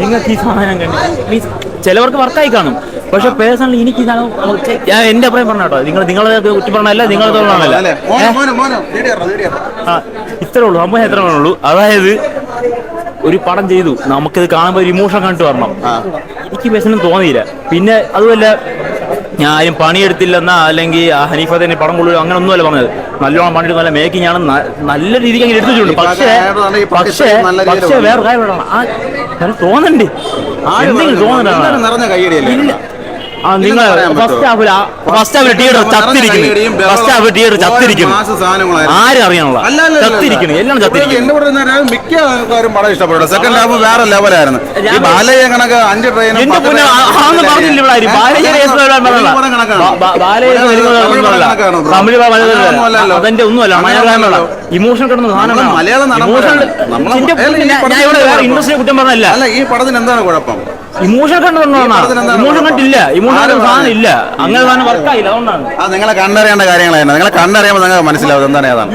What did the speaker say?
നിങ്ങൾക്ക് ഈ സാധനം കണ്ടു മീൻസ് ചിലവർക്ക് വർക്കായി കാണും. പക്ഷെ പേഴ്സണലി എനിക്ക് ഞാൻ എന്റെ അഭിപ്രായം പറഞ്ഞ കേട്ടോ. നിങ്ങൾ നിങ്ങളെ കുറ്റി പറഞ്ഞല്ല വീഡിയോ വീഡിയോ ആ ഇത്രേ ഉള്ളൂ. സംഭവം എത്ര ഉള്ളൂ? അതായത് ഒരു പടം ചെയ്തു. നമുക്കിത് കാണുമ്പോൾ ഒരു ഇമോഷൻ കണ്ടിട്ട് വരണം. എനിക്ക് പേഴ്സണലും തോന്നിയില്ല. പിന്നെ അതുമല്ല ഞാൻ ആരും പണിയെടുത്തില്ലെന്നാ അല്ലെങ്കിൽ ആ ഹനീഫ തന്നെ പടം കൊള്ളു അങ്ങനെ ഒന്നുമല്ല പറഞ്ഞത്. നല്ലോണം പണിയെടുത്ത് നല്ല മേക്കിംഗ് ആണ് നല്ല രീതിക്ക് അങ്ങനെ എടുത്തിട്ടുണ്ട്. പക്ഷേ പക്ഷേ പക്ഷേ വേറെ കാര്യം തോന്നണ്ടേ. എന്തെങ്കിലും ഇല്ല. ആ നിങ്ങൾ ഫസ്റ്റ് ഹാഫിൽ ഫസ്റ്റ് ഹാഫിൽ തിയേറ്റർ ചത്തിരിക്കുന്നു. ഫസ്റ്റ് ഹാഫിൽ തിയേറ്റർ ചത്തിരിക്കുന്നു. ആരും അറിയാനുള്ള. ചത്തിരിക്കുന്നു. എല്ലാം ചത്തിരിക്കുന്നു. മിക്ക ആൾക്കാരും പടം ഇഷ്ടപ്പെട്ടു സെക്കൻഡ് ഹാഫ് വേറെ ലെവലായിരുന്നു ബാലയ്യ കണക്ക് അഞ്ച് പൊന്നെ പറഞ്ഞില്ല അതെന്റെ ഒന്നുമല്ല മലയാളമല്ല. ഇമോഷൻ കിടന്ന സാധനം ഇൻഡസ്ട്രിയെ കുറ്റം പറഞ്ഞല്ല. ഈ പടത്തിന് എന്താണ് കുഴപ്പം? ഇമോഷൻ കണ്ടുകൊണ്ടാണ് ഇമോഷൻ കണ്ടില്ല. ഇമോഷൻ സാധനം. ഇല്ല. അങ്ങനെ സാധനം വർക്കായില്ല അതുകൊണ്ടാണ്. നിങ്ങളെ കണ്ടറിയേണ്ട കാര്യങ്ങളാണ് നിങ്ങളെ കണ്ടറിയുമ്പോൾ നിങ്ങൾക്ക് മനസ്സിലാവും എന്താണ് ഏതാണ്.